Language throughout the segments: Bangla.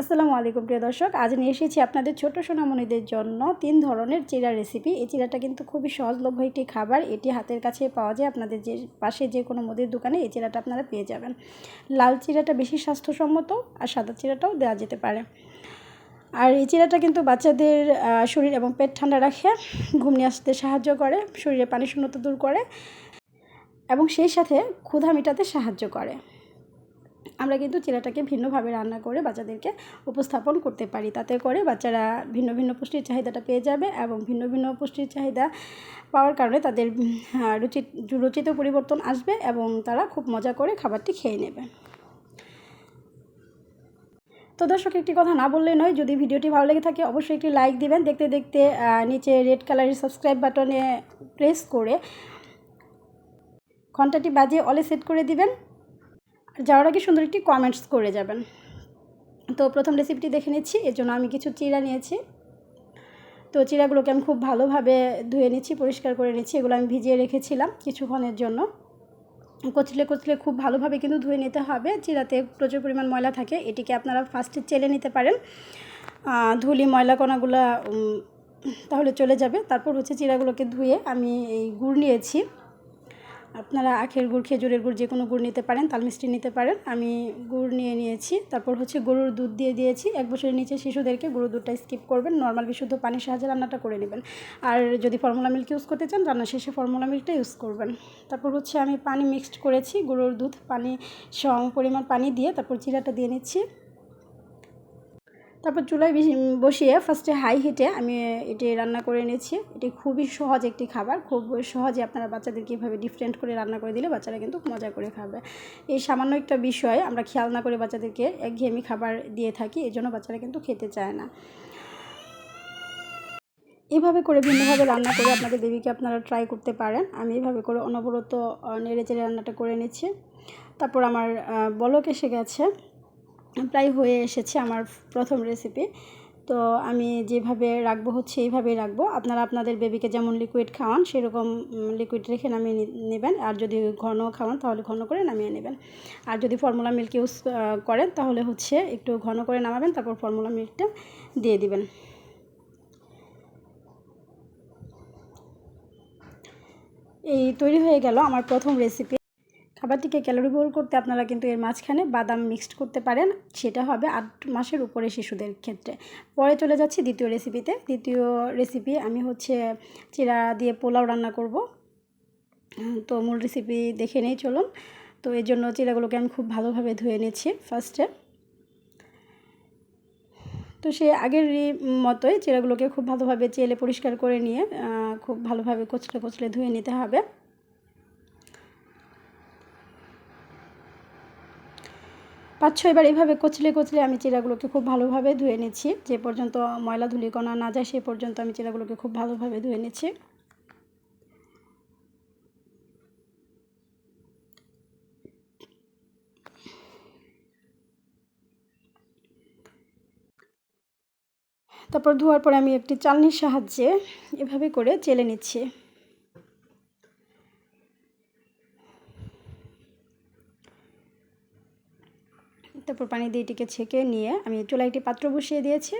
আসসালামু আলাইকুম, প্রিয় দর্শক। আজ নিয়ে এসেছি আপনাদের ছোট সোনামণিদের জন্য তিন ধরনের চিরা রেসিপি এই চিরাটা কিন্তু খুবই সহজলভ্য একটি খাবার। এটি হাতের কাছে পাওয়া যায় আপনাদের যে পাশে যে কোনো মুদির দোকানে। এই চিরাটা আপনারা পেয়ে যাবেন। লাল চিরাটা বেশি স্বাস্থ্যসম্মত আর সাদা চিরাটাও দেওয়া যেতে পারে। আর এই চিরাটা কিন্তু বাচ্চাদের শরীর এবং পেট ঠান্ডা রাখে ঘুম নিয়ে আসতে সাহায্য করে শরীরে পানি শূন্যতা দূর করে এবং সেই সাথে ক্ষুধা মেটাতে সাহায্য করে। আমরা কিন্তু চিরাটাকে ভিন্নভাবে রান্না করে বাচ্চাদেরকে উপস্থাপন করতে পারি। তাতে করে বাচ্চারা ভিন্ন ভিন্ন পুষ্টির চাহিদাটা পেয়ে যাবে এবং ভিন্ন ভিন্ন পুষ্টির চাহিদা পাওয়ার কারণে তাদের রুচি, রুচিতে পরিবর্তন আসবে এবং তারা খুব মজা করে খাবারটি খেয়ে নেবে। তো দর্শক, একটি কথা না বললে নয়, যদি ভিডিওটি ভালো লেগে থাকে অবশ্যই একটি লাইক দিবেন। দেখতে দেখতে নিচে রেড কালারের সাবস্ক্রাইব বাটনে প্রেস করে ঘন্টাটি বাজিয়ে অলে সেট করে দিবেন। যাওয়ার আগে সুন্দর একটি কমেন্টস করে যাবেন। তো প্রথম রেসিপিটি দেখে নিচ্ছি, এর জন্য আমি কিছু চিড়া নিয়েছি। তো চিড়াগুলোকে আমি খুব ভালোভাবে ধুয়ে নিচ্ছি, পরিষ্কার করে নিচ্ছি, এগুলো আমি ভিজিয়ে রেখেছিলাম কিছুক্ষণের জন্য। কচলে কচলে খুব ভালোভাবে কিন্তু ধুয়ে নিতে হবে, চিরাতে প্রচুর পরিমাণ ময়লা থাকে, এটিকে আপনারা ফার্স্টে চেলে নিতে পারেন। ধুলি ময়লা কণাগুলো তাহলে চলে যাবে। তারপর হচ্ছে চিরাগুলোকে ধুয়ে আমি এই গুড় নিয়েছি। আপনারা আখের গুড়, খেজুরের গুড় যে কোনো গুড় নিতে পারেন, তাল মিষ্টি নিতে পারেন। আমি গুড় নিয়ে নিয়েছি, তারপর হচ্ছে গরুর দুধ দিয়ে দিয়েছি। এক বছরের নিচে শিশুদেরকে গরুর দুধটা স্কিপ করবেন নর্মাল বিশুদ্ধ পানির সাহায্যে রান্নাটা করে নেবেন। আর যদি ফর্মুলা মিল্ক ইউজ করতে চান, রান্না শেষে ফর্মুলা মিল্কটা ইউজ করবেন। তারপর হচ্ছে আমি পানি মিক্সড করেছি, গরুর দুধ, পানি সম পরিমাণ পানি দিয়ে তারপর চিরাটা দিয়ে নিচ্ছি। তারপর চুলায় বসিয়ে ফার্স্টে হাই হিটে আমি এটি রান্না করে নিয়েছি এটি খুবই সহজ একটি খাবার। খুব সহজে আপনারা বাচ্চাদেরকে এভাবে ডিফারেন্ট করে রান্না করে দিলে বাচ্চারা কিন্তু মজা করে খাবে। এই সামান্য একটা বিষয়, আমরা খেয়াল না করে বাচ্চাদেরকে একঘেয়েমি খাবার দিয়ে থাকি এই জন্য বাচ্চারা কিন্তু খেতে চায় না। এভাবে করে ভিন্নভাবে রান্না করে আপনাদের দেবীকে আপনারা ট্রাই করতে পারেন। আমি এভাবে করে অনবরত নেড়ে চেড়ে রান্নাটা করে নিচ্ছি। তারপর আমার বলক এসে গেছে। প্রায় হয়ে এসেছে আমার প্রথম রেসিপি তো আমি যেভাবে রাখব হচ্ছে এইভাবেই রাখব। আপনারা আপনাদের বেবিকে যেমন লিকুইড খাওয়ান, সেরকম লিকুইড রেখে নামিয়ে নেবেন। আর যদি ঘন খাওয়ান, তাহলে ঘন করে নামিয়ে নেবেন। আর যদি ফর্মুলা মিল্ক ইউজ করেন, তাহলে হচ্ছে একটু ঘন করে নামাবেন, তারপর ফর্মুলা মিল্কটা দিয়ে দিবেন। এই তৈরি হয়ে গেল আমার প্রথম রেসিপি খাবারটিকে ক্যালোরি বহুল করতে আপনারা কিন্তু এর মাঝখানে বাদাম মিক্সড করতে পারেন। সেটা হবে আট মাসের উপরে শিশুদের ক্ষেত্রে। পরে চলে যাচ্ছি দ্বিতীয় রেসিপিতে দ্বিতীয় রেসিপি আমি হচ্ছে চিরা দিয়ে পোলাও রান্না করব। তো মূল রেসিপি দেখে নেই, চলুন। তো এর জন্য চিরাগুলোকে আমি খুব ভালোভাবে ধুয়ে নিচ্ছি ফার্স্টে তো সে আগের মতোই চিরাগুলোকে খুব ভালোভাবে চেলে পরিষ্কার করে নিয়ে খুব ভালোভাবে কচলে কচলে ধুয়ে নিতে হবে। পাঁচ ছয়বার এভাবে কচলে কচলে আমি চিরাগুলোকে খুব ভালোভাবে ধুয়ে নিচ্ছি। যে পর্যন্ত ময়লা ধুলিকণা না যায়, সে পর্যন্ত আমি চিরাগুলোকে খুব ভালোভাবে ধুয়ে নিচ্ছি। তারপর ধোয়ার পরে আমি একটি চালনির সাহায্যে এভাবে করে চেলে নিচ্ছি তারপর পানি দিয়ে এটিকে ছেঁকে নিয়ে আমি চুলায় একটি পাত্র বসিয়ে দিয়েছি।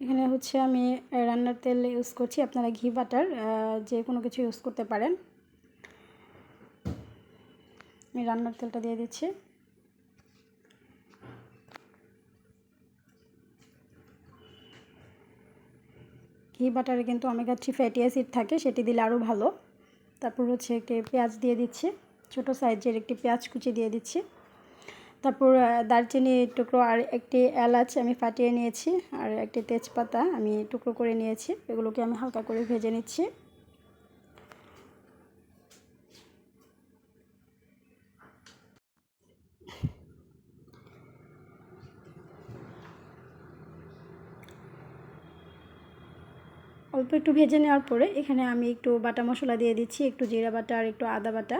এখানে হচ্ছে আমি রান্নার তেল ইউজ করছি। আপনারা ঘি, বাটার যে কোনো কিছু ইউজ করতে পারেন। আমি রান্নার তেলটা দিয়ে দিচ্ছি। ঘি, বাটারে কিন্তু ওমেগা থ্রি ফ্যাটি অ্যাসিড থাকে, সেটি দিলে আরও ভালো। তারপর হচ্ছে একটি পেঁয়াজ দিয়ে দিচ্ছি, ছোটো সাইজের একটি পেঁয়াজ কুচি দিয়ে দিচ্ছি। তারপর দারচিনি টুকরো আর একটি এলাচ আমি ফাটিয়ে নিয়েছি, আর একটি তেজপাতা আমি টুকরো করে নিয়েছি, এগুলোকে আমি হালকা করে ভেজে নিচ্ছি। অল্প একটু ভেজে নেওয়ার পরে এখানে আমি একটু বাটা মশলা দিয়ে দিচ্ছি, একটু জিরা বাটা আর একটু আদা বাটা।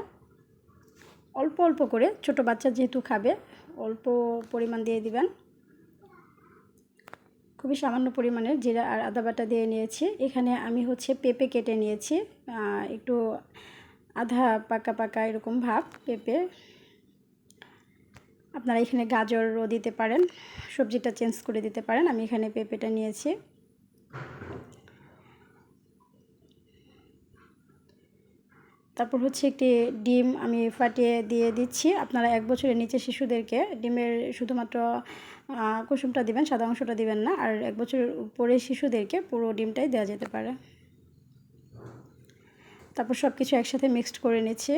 অল্প অল্প করে, ছোট বাচ্চা যেহেতু খাবে, অল্প পরিমাণ দিয়ে দিবেন। খুবই সামান্য পরিমাণের জিরা আর আদা বাটা দিয়ে নিয়েছি। এখানে আমি হচ্ছে পেঁপে কেটে নিয়েছি একটু আধা পাকা পাকা এরকম ভাব পেঁপে। আপনারা এখানে গাজরও দিতে পারেন, সবজিটা চেঞ্জ করে দিতে পারেন, আমি এখানে পেঁপেটা নিয়েছি। তারপর হচ্ছে একটি ডিম আমি ফাটিয়ে দিয়ে দিচ্ছি। আপনারা এক বছরের নিচে শিশুদেরকে ডিমের শুধুমাত্র কুসুমটা দিবেন, সাদা অংশটা দিবেন না, আর এক বছরের উপরে শিশুদেরকে পুরো ডিমটাই দেওয়া যেতে পারে। তারপর সব কিছু একসাথে মিক্সড করে নিচ্ছি।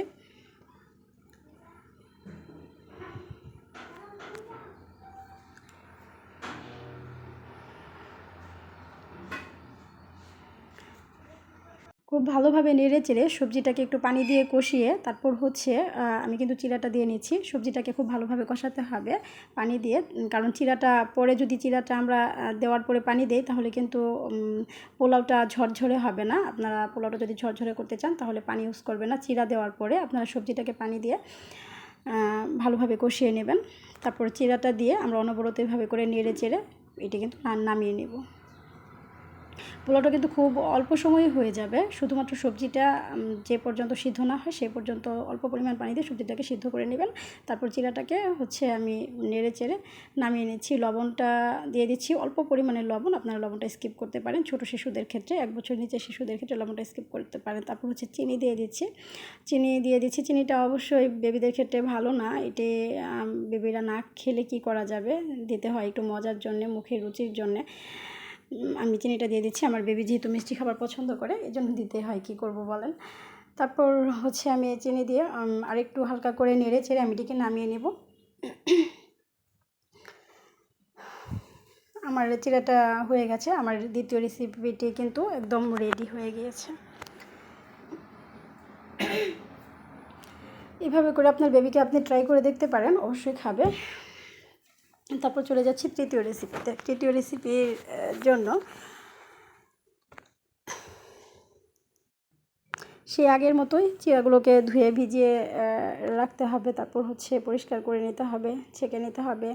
ভালোভাবে নেড়ে চেড়ে সবজিটাকে একটু পানি দিয়ে কষিয়ে তারপর হচ্ছে আমি কিন্তু চিরাটা দিয়ে নিচ্ছি। সবজিটাকে খুব ভালোভাবে কষাতে হবে পানি দিয়ে। কারণ চিরাটা, পরে যদি চিরাটা আমরা দেওয়ার পরে পানি দেই তাহলে কিন্তু পোলাওটা ঝরঝরে হবে না। আপনারা পোলাওটা যদি ঝরঝরে করতে চান তাহলে পানি ইউজ করবে না। চিরা দেওয়ার পরে আপনারা সবজিটাকে পানি দিয়ে ভালোভাবে কষিয়ে নেবেন। তারপর চিরাটা দিয়ে আমরা অনবরত এভাবে করে নেড়ে চেড়ে এটি কিন্তু নামিয়ে নেব। পোলাওটা কিন্তু খুব অল্প সময়ে হয়ে যাবে। শুধুমাত্র সবজিটা যে পর্যন্ত সিদ্ধ না হয় সে পর্যন্ত অল্প পরিমাণ পানি দিয়ে সবজিটাকে সিদ্ধ করে নেবেন। তারপর চিরাটাকে হচ্ছে আমি নেড়ে চেড়ে নামিয়ে নিচ্ছি। লবণটা দিয়ে দিচ্ছি। অল্প পরিমাণে লবণ, আপনারা লবণটা স্কিপ করতে পারেন। ছোট শিশুদের ক্ষেত্রে, এক বছর নিচে শিশুদের ক্ষেত্রে লবণটা স্কিপ করতে পারেন। তারপর হচ্ছে চিনি দিয়ে দিচ্ছি। চিনি দিয়ে দিচ্ছি। চিনিটা অবশ্যই বেবিদের ক্ষেত্রে ভালো না। এটি বেবিরা না খেলে কি করা যাবে? দিতে হয় একটু মজার জন্যে মুখের রুচির জন্যে। আমি চিনিটা দিয়ে দিচ্ছি। আমার বেবি যেহেতু মিষ্টি খাবার পছন্দ করে এই জন্য দিতে হয়, কি করব বলেন? তারপর হচ্ছে আমি চিনি দিয়ে আরেকটু হালকা করে নেড়ে চেড়ে আমি এটিকে নামিয়ে নেব। আমার চিরাটা হয়ে গেছে। আমার দ্বিতীয় রেসিপিটি কিন্তু একদম রেডি হয়ে গিয়েছে। এভাবে করে আপনার বেবিকে আপনি ট্রাই করে দেখতে পারেন, অবশ্যই খাবে। তারপর চলে যাচ্ছি তৃতীয় রেসিপিতে তৃতীয় রেসিপির জন্য সেই আগের মতোই চিরাগুলোকে ধুয়ে ভিজিয়ে রাখতে হবে। তারপর হচ্ছে পরিষ্কার করে নিতে হবে, ছেঁকে নিতে হবে।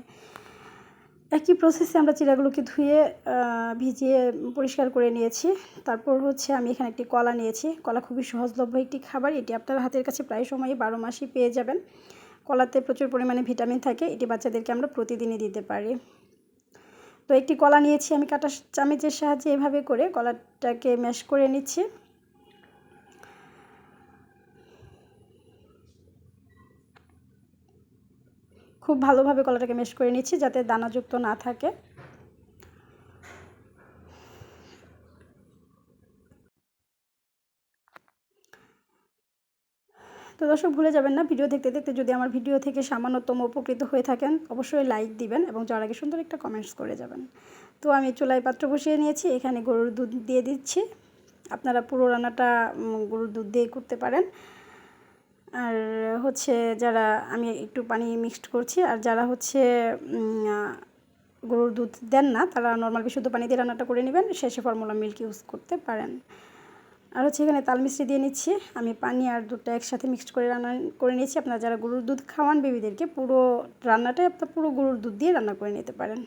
একই প্রসেসে আমরা চিরাগুলোকে ধুয়ে ভিজিয়ে পরিষ্কার করে নিয়েছি। তারপর হচ্ছে আমি এখানে একটি কলা নিয়েছি। কলা খুবই সহজলভ্য একটি খাবার। এটি আপনার হাতের কাছে প্রায় সময়ই বারো মাসই পেয়ে যাবেন। কলাতে প্রচুর পরিমাণে ভিটামিন থাকে, এটি বাচ্চাদেরকে আমরা প্রতিদিনই দিতে পারি। তো একটি কলা নিয়েছি, আমি কাটা চামচের সাহায্যে এভাবে করে কলাটাকে ম্যাশ করে নিচ্ছি। খুব ভালোভাবে কলাটাকে ম্যাশ করে নিচ্ছি যাতে দানাযুক্ত না থাকে। তো দর্শক ভুলে যাবেন না, ভিডিও দেখতে দেখতে যদি আমার ভিডিও থেকে সামান্যতম উপকৃত হয়ে থাকেন, অবশ্যই লাইক দিবেন এবং যার আগে সুন্দর একটা কমেন্টস করে যাবেন। তো আমি চুলাই পাত্র বসিয়ে নিয়েছি, এখানে গরুর দুধ দিয়ে দিচ্ছি। আপনারা পুরো রান্নাটা গরুর দুধ দিয়ে করতে পারেন। আর হচ্ছে যারা, আমি একটু পানি মিক্সড করছি, আর যারা হচ্ছে গরুর দুধ দেন না, তারা নর্মাল বিশুদ্ধ পানি দিয়ে রান্নাটা করে নেবেন, শেষে ফর্মুলা মিল্ক ইউজ করতে পারেন। আর হচ্ছে এখানে তাল মিষ্টি দিয়ে নিচ্ছি। আমি পানি আর দুধটা একসাথে মিক্সড করে রান্না করে নিয়েছি। আপনারা যারা গরুর দুধ খাওয়ান বেবিদেরকে পুরো রান্নাটাই আপনার পুরো গরুর দুধ দিয়ে রান্না করে নিতে পারেন।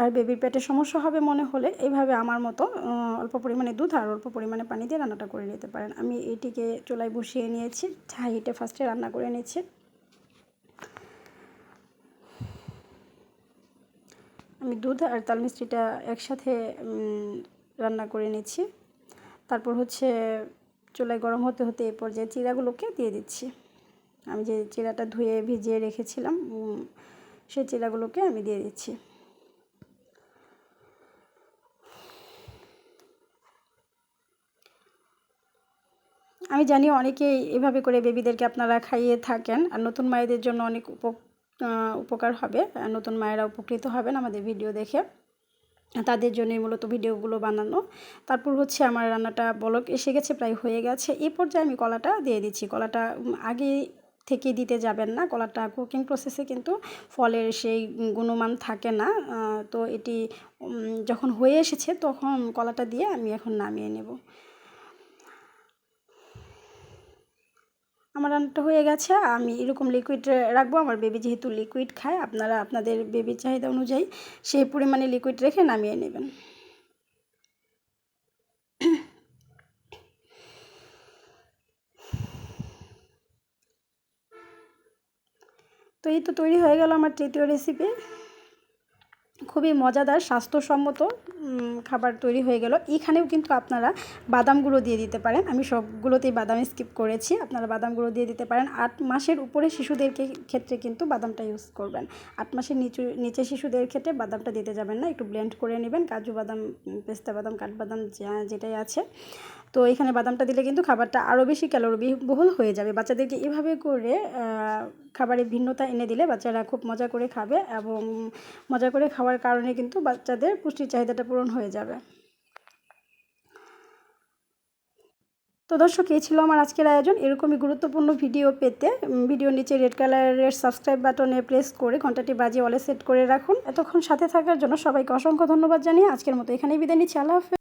আর বেবির পেটে সমস্যা হবে মনে হলে এইভাবে আমার মতো অল্প পরিমাণে দুধ আর অল্প পরিমাণে পানি দিয়ে রান্নাটা করে নিতে পারেন। আমি এটিকে চুলায় বসিয়ে নিয়েছি। হাইটে ফার্স্টে রান্না করে নিয়েছি। আমি দুধ আর তাল মিষ্টিটা একসাথে রান্না করে নিচ্ছি। তারপর হচ্ছে চুলায় গরম হতে হতে এ পর্যায়ে চিরাগুলোকে দিয়ে দিচ্ছি। আমি যে চিরাটা ধুয়ে ভিজিয়ে রেখেছিলাম সেই চিরাগুলোকে আমি দিয়ে দিচ্ছি। আমি জানি অনেকেই এভাবে করে বেবিদেরকে আপনারা খাইয়ে থাকেন, আর নতুন মায়েদের জন্য অনেক উপকার হবে নতুন মায়েরা উপকৃত হবেন আমাদের ভিডিও দেখে। তাদের জন্যই মূলত ভিডিওগুলো বানানো। তারপর হচ্ছে আমার রান্নাটা বলক এসে গেছে, প্রায় হয়ে গেছে। এই পর্যায়ে আমি কলাটা দিয়ে দিচ্ছি। কলাটা আগে থেকে দিতে যাবেন না। কলাটা কুকিং প্রসেসে কিন্তু ফলের সেই গুণমান থাকে না। তো এটি যখন হয়ে এসেছে তখন কলাটা দিয়ে আমি এখন নামিয়ে নেব। আমার রান্নাটা হয়ে গেছে, আমি এরকম লিকুইড রাখব। আমার বেবি যেহেতু লিকুইড খায়, আপনারা আপনাদের বেবির চাহিদা অনুযায়ী সেই পরিমাণে লিকুইড রেখে নামিয়ে নেবেন। তো এই তো তৈরি হয়ে গেল আমার তৃতীয় রেসিপি খুবই মজাদার, স্বাস্থ্যসম্মত খাবার তৈরি হয়ে গেল। এখানেও কিন্তু আপনারা বাদাম গুঁড়ো দিয়ে দিতে পারেন। আমি সবগুলোতেই বাদাম স্কিপ করেছি। আপনারা বাদাম গুঁড়ো দিয়ে দিতে পারেন। আট মাসের উপরে শিশুদেরকে ক্ষেত্রে কিন্তু বাদামটা ইউজ করবেন। আট মাসের নিচু, নিচে শিশুদের ক্ষেত্রে বাদামটা দিতে যাবেন না। একটু ব্লেন্ড করে নেবেন। কাজু বাদাম পেস্তা বাদাম কাঠবাদাম যা- যেটাই আছে। তো এখানে বাদামটা দিলে কিন্তু খাবারটা আরও বেশি ক্যালোরি বহুল হয়ে যাবে। বাচ্চাদেরকে এভাবে করে খাবারে ভিন্নতা এনে দিলে বাচ্চারা খুব মজা করে খাবে এবং মজা করে খাওয়ার কারণে কিন্তু বাচ্চাদের পুষ্টির চাহিদাটা পূরণ হয়ে যাবে। তো দর্শক এই ছিল আমার আজকের আয়োজন। এরকমই গুরুত্বপূর্ণ ভিডিও পেতে উম, ভিডিওর নিচে রেড কালারের সাবস্ক্রাইব বাটনে প্রেস করে ঘন্টাটি বাজিয়ে অলে সেট করে রাখুন। এতক্ষণ সাথে থাকার জন্য সবাইকে অসংখ্য ধন্যবাদ জানিয়ে আজকের মতো এখানেই বিদায় নিচ্ছি। আল্লাহ